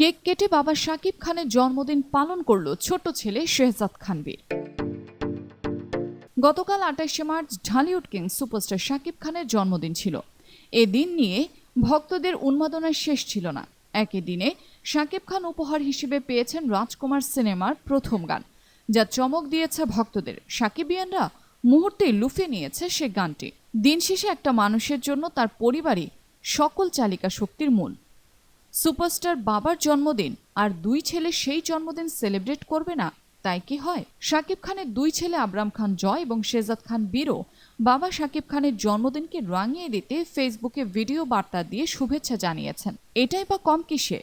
Cake কেটে বাবা শাকিব খানের জন্মদিন পালন করল ছোট ছেলে শেহজাদ খানবীর। গতকাল আঠাশে March Dhallywood king superstar Shakib খানের জন্মদিন ছিল। এ দিন নিয়ে ভক্তদের উন্মাদনার শেষ ছিল না। একই দিনে শাকিব খান উপহার হিসেবে পেয়েছেন রাজকুমার সিনেমার প্রথম গান, যা চমক দিয়েছে ভক্তদের। সাকিবিয়ানরা মুহূর্তেই লুফে নিয়েছে সে গানটি। দিন শেষে একটা মানুষের জন্য তার পরিবারই সকল চালিকা শক্তির মূল। সুপারস্টার বাবার জন্মদিন আর দুই ছেলে সেই জন্মদিন সেলিব্রেট করবে না, তাই কি হয়? শাকিব খানের দুই ছেলে আবরাম খান জয় এবং শেজাদ খান বীরও বাবা শাকিব খানের জন্মদিনকে রাঙিয়ে দিতে ফেসবুকে ভিডিও বার্তা দিয়ে শুভেচ্ছা জানিয়েছেন। এটাই বা কম কিসে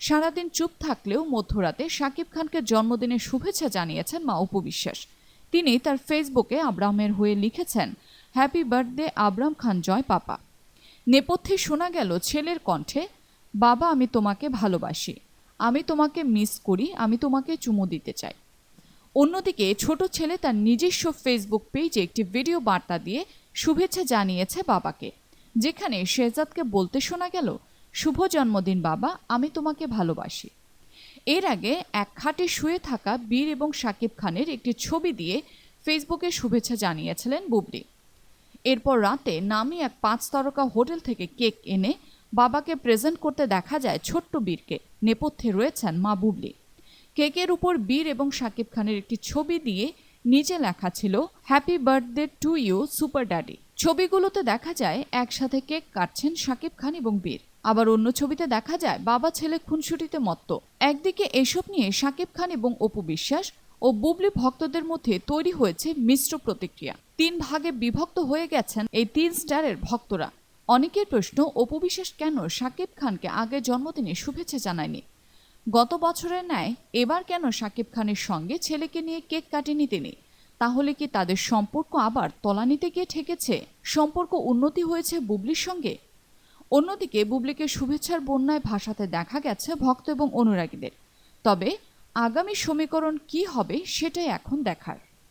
সারাদিন চুপ থাকলেও মধ্যরাতে শাকিব খানকে জন্মদিনের শুভেচ্ছা জানিয়েছেন মা উপবিশ্বাস তিনি তার ফেসবুকে আব্রামের হয়ে লিখেছেন, হ্যাপি বার্থডে আবরাম খান জয় পাপা। নেপথ্যে শোনা গেল ছেলের কণ্ঠে বাবা, আমি তোমাকে ভালোবাসি। আমি তোমাকে মিস করি, আমি তোমাকে চুমু দিতে চাই। অন্যদিকে, ছোট ছেলে তার নিজস্ব ফেসবুক পেজে একটি ভিডিও বার্তা দিয়ে শুভেচ্ছা জানিয়েছে বাবাকে, যেখানে শেহজাদকে বলতে শোনা গেল, শুভ জন্মদিন বাবা, আমি তোমাকে ভালোবাসি। এর আগে এক খাটে শুয়ে থাকা বীর এবং শাকিব খানের একটি ছবি দিয়ে ফেসবুকে শুভেচ্ছা জানিয়েছিলেন বুবলি। এরপর রাতে নামি এক পাঁচ তারকা হোটেল থেকে কেক এনে বাবাকে প্রেজেন্ট করতে দেখা যায় ছোট্ট বীরকে। নেপথ্যে রয়েছেন মা বুবলি। কেকের উপর বীর এবং শাকিব খানের একটি ছবি দিয়ে নিচে লেখা ছিল happy birthday to you super daddy ছবিগুলোতে দেখা যায় একসাথে কেক কাটছেন শাকিব খান এবং বীর। আবার অন্য ছবিতে দেখা যায় বাবা ছেলে খুনসুটিতে মত্ত। একদিকে এসব নিয়ে শাকিব খান এবং অপু বিশ্বাস ও বুবলি ভক্তদের মধ্যে তৈরি হয়েছে মিশ্র প্রতিক্রিয়া। তিন ভাগে বিভক্ত হয়ে গেছেন এই তিন স্টারের ভক্তরা। অনেকের প্রশ্ন, অপু বিশ্বাস কেন শাকিব খানকে আগে জন্মদিনে শুভেচ্ছা জানায়নি? গত বছরের ন্যায় এবার কেন শাকিব খানের সঙ্গে ছেলেকে নিয়ে কেক কাটেনি তিনি? তাহলে কি তাদের সম্পর্ক আবার তলানিতে গিয়ে ঠেকেছে? সম্পর্ক উন্নতি হয়েছে বুবলির সঙ্গে? অন্যদিকে বুবলিকে শুভেচ্ছার বন্যায় ভাসাতে দেখা গেছে ভক্ত এবং অনুরাগীদের। তবে আগামী সমীকরণ কি হবে সেটাই এখন দেখার।